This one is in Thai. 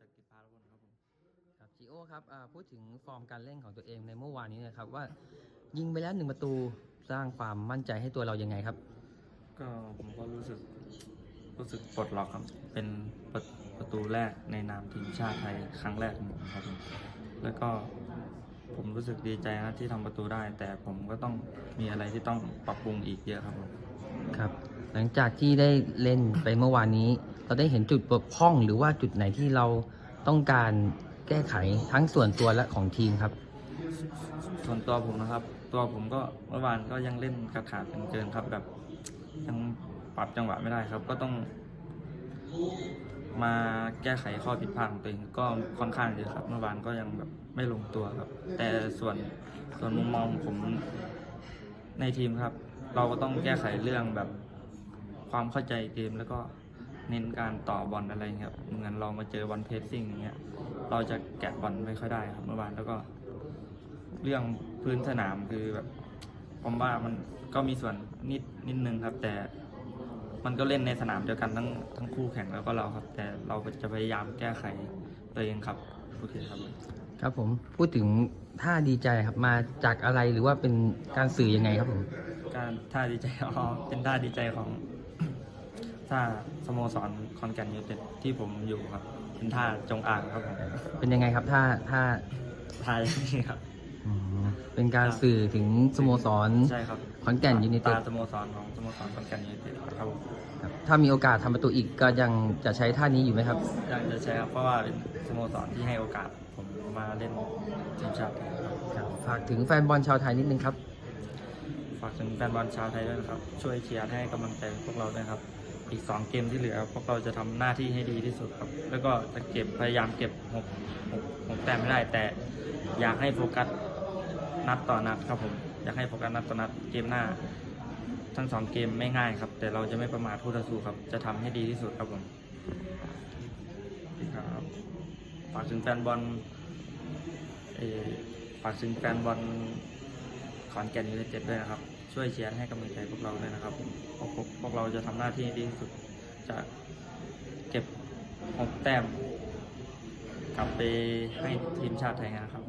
จากกิจพาลพลครับผมครับจีโอครับอ่าพูดถึงฟอร์มการเล่นของตัวเองในเมื่อวานนี้นะครับว่ายิงไปแล้วหนึ่งประตูสร้างความมั่นใจให้ตัวเรายังไงครับ ก็ผมก็รู้สึกรู้สึกปลดล็อกครับ เป็นประประตูแรกในนามทีมชาติไทยครั้งแรกของผมครับผมแล้วก็ผมรู้สึกดีใจนะที่ทำประตูได้ แต่ผมก็ต้องมีอะไรที่ต้องปรับปรุงอีกเยอะครับผมครับ หลังจากที่ได้เล่นไปเมื่อวานนี้ เราได้เห็นจุดบกพร่องหรือว่าจุดไหนที่เราต้องการแก้ไขทั้งส่วนตัวและของทีมครับ ส่วนตัวผมนะครับ ตัวผมก็เมื่อวานก็ยังเล่นกระขาดเป็นเกินครับ แบบยังปรับจังหวะไม่ได้ครับ ก็ต้อง มาแก้ไขข้อผิดพลาดของตัวเองก็ค่อนข้างเยอะครับ เมื่อวานก็ยังแบบไม่ลงตัวครับ แต่ส่วนส่วนมุมมองผมในทีมครับ เราก็ต้องแก้ไขเรื่องแบบความเข้าใจเกมแล้วก็ เน้นการต่อบอลอะไรเงี้ยครับเหมือนเรามาเจอบอลเพสซิ่งอย่างเงี้ยเราจะแกะบอลไม่ค่อยได้ครับเมื่อวานแล้วก็ เรื่องพื้นสนามคือแบบผมว่ามันก็มีส่วนนิดนิดนึงครับ แต่มันก็เล่นในสนามเดียวกันทั้งทั้งคู่แข่งแล้วก็เราครับ แต่เราก็จะพยายามแก้ไขตัวเองครับโอเคครับ ครับผมพูดถึงท่าดีใจครับมาจากอะไรหรือว่าเป็นการสื่อยังไงครับผม การท่าดีใจอ๋อเป็นท่าดีใจของ ท่าสโมสรคอนแก่นยูไนเต็ดที่ผมอยู่ครับ เป็นท่าจงอางครับผมเป็นยังไงครับท่าท่าท่าอย่างนี้ครับ อืมเป็นการสื่อถึงสโมสร ใช่ครับขอนแก่นยูไนเต็ดตาสโมสรของสโมสรคอนแก่นยูไนเต็ดครับผมครับถ้ามีโอกาสทำประตูอีกก็ยังจะใช้ท่านี้อยู่ไหมครับยังจะใช้ครับเพราะว่าเป็นสโมสรที่ให้โอกาสผมมาเล่นทีมชาติไทยครับครับฝากถึงแฟนบอลชาวไทยนิดนึงครับ ฝากถึงแฟนบอลชาวไทยด้วยนะครับ ช่วยเชียร์ให้กำลังใจพวกเราด้วยครับ อีก 2 เกมที่เหลือพวกเราจะทำหน้าที่ให้ดีที่สุดครับ แล้วก็จะเก็บพยายามเก็บหกหกหกแต้มไม่ได้ แต่อยากให้โฟกัสนัดต่อนัดครับผมอยากให้โฟกัสนัดต่อนัดเกมหน้า ทั้งสองเกมไม่ง่ายครับ แต่เราจะไม่ประมาทผู้ต่อสู้ครับ จะทำให้ดีที่สุดครับผมครับฝากถึงแฟนบอลเอ่อฝากถึงแฟนบอลขอนแก่นยูไนเต็ดด้วยนะครับ ช่วยเชียร์ให้กำลังใจพวกเราด้วยนะครับพวกเราจะทำหน้าที่ดีที่สุดจะเก็บหกแต้มกลับไปให้ทีมชาติไทยนะครับ